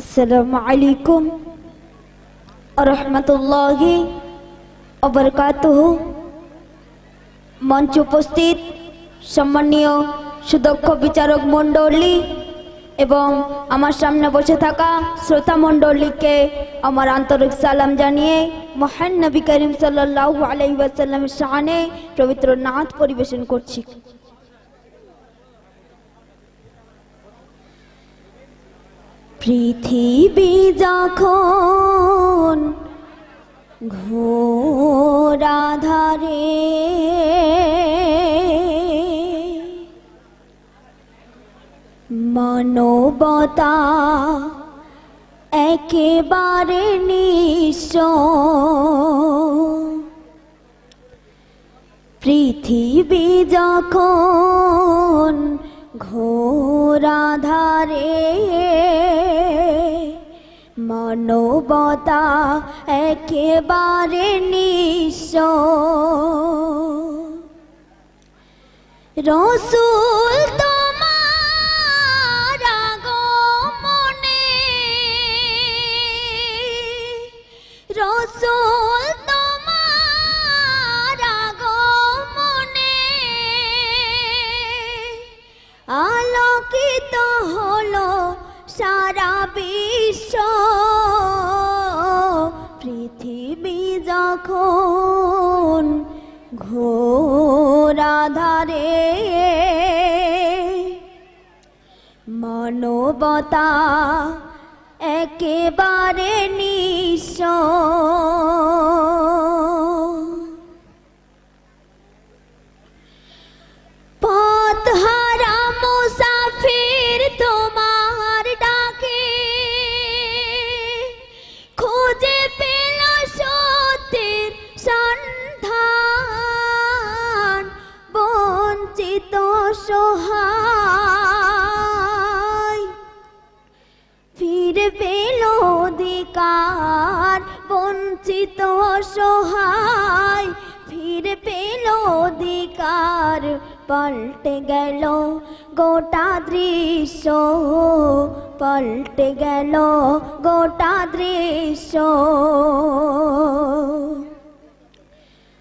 আসসালামু আলাইকুম। রহমতুল্লাহি অবরকাতুহ মঞ্চ উপস্থিত সম্মানীয় সুদক্ষ বিচারক মণ্ডলী এবং আমার সামনে বসে থাকা শ্রোতা মণ্ডলীকে আমার আন্তরিক সালাম জানিয়ে মহান নবী করিম সাল্লাল্লাহু আলাইহি ওয়াসাল্লামের শানে পবিত্র নাচ পরিবেশন করছি। পৃথিবী যখন ঘোরাধারে মানবতা একেবারে নিঃস্ব পৃথিবী যখন ঘোরাধারে মানবতা একেবারে নিঃস। রসুল বিশ্ব পৃথিবী যখন ঘোরাধারে মানবতা একেবারে নিঃস্ব অধিকার বঞ্চিত সহায় ফিরে পেল অধিকার, পাল্টে গেল গোটা দৃশ্য, পাল্টে গেল গোটা দৃশ্য।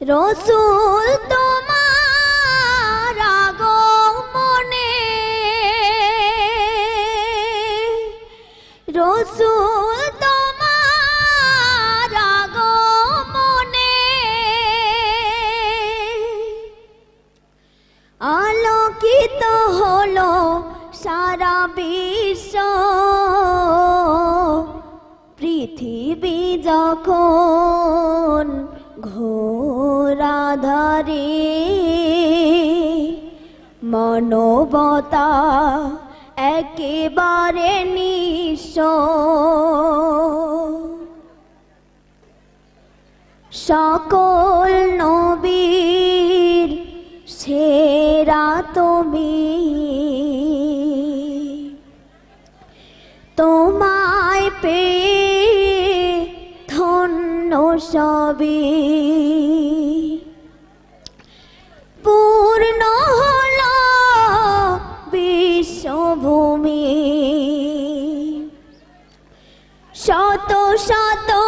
রসুল তোমার আগমনে, রসুল আলোকিত হলো সারা বিশ্ব। পৃথিবী যখন ঘোরাধারে মানবতা একেবারে নিঃস্ব সকল নবীর সেরা তুমি। তোমায় পেয়ে ধন্য সবই। পূর্ণ হল বিশ্বভূমি। শত শত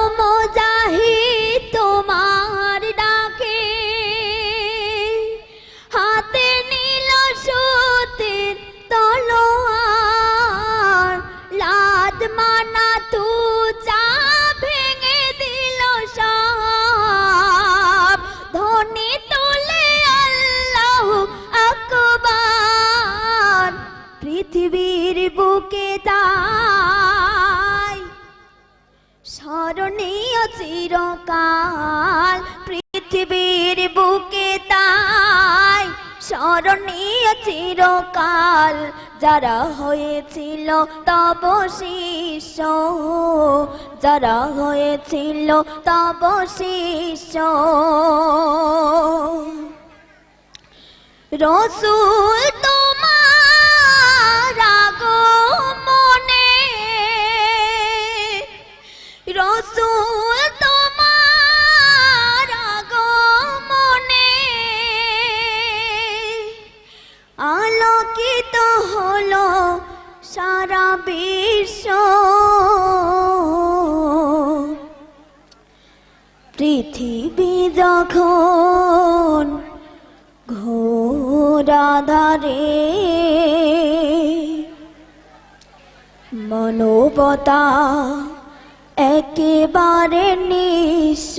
চিরকাল পৃথিবীর বুকে তাই স্মরণীয় চিরকাল যারা হয়েছিল তব শিষ্য, যারা হয়েছিল তব শিষ্য। রসুল তোমার আগমনে, রসুল তো হলো সারা বিশ্ব। পৃথিবী যখন ঘোরাধারে মনোবতা একেবারে নিঃস্ব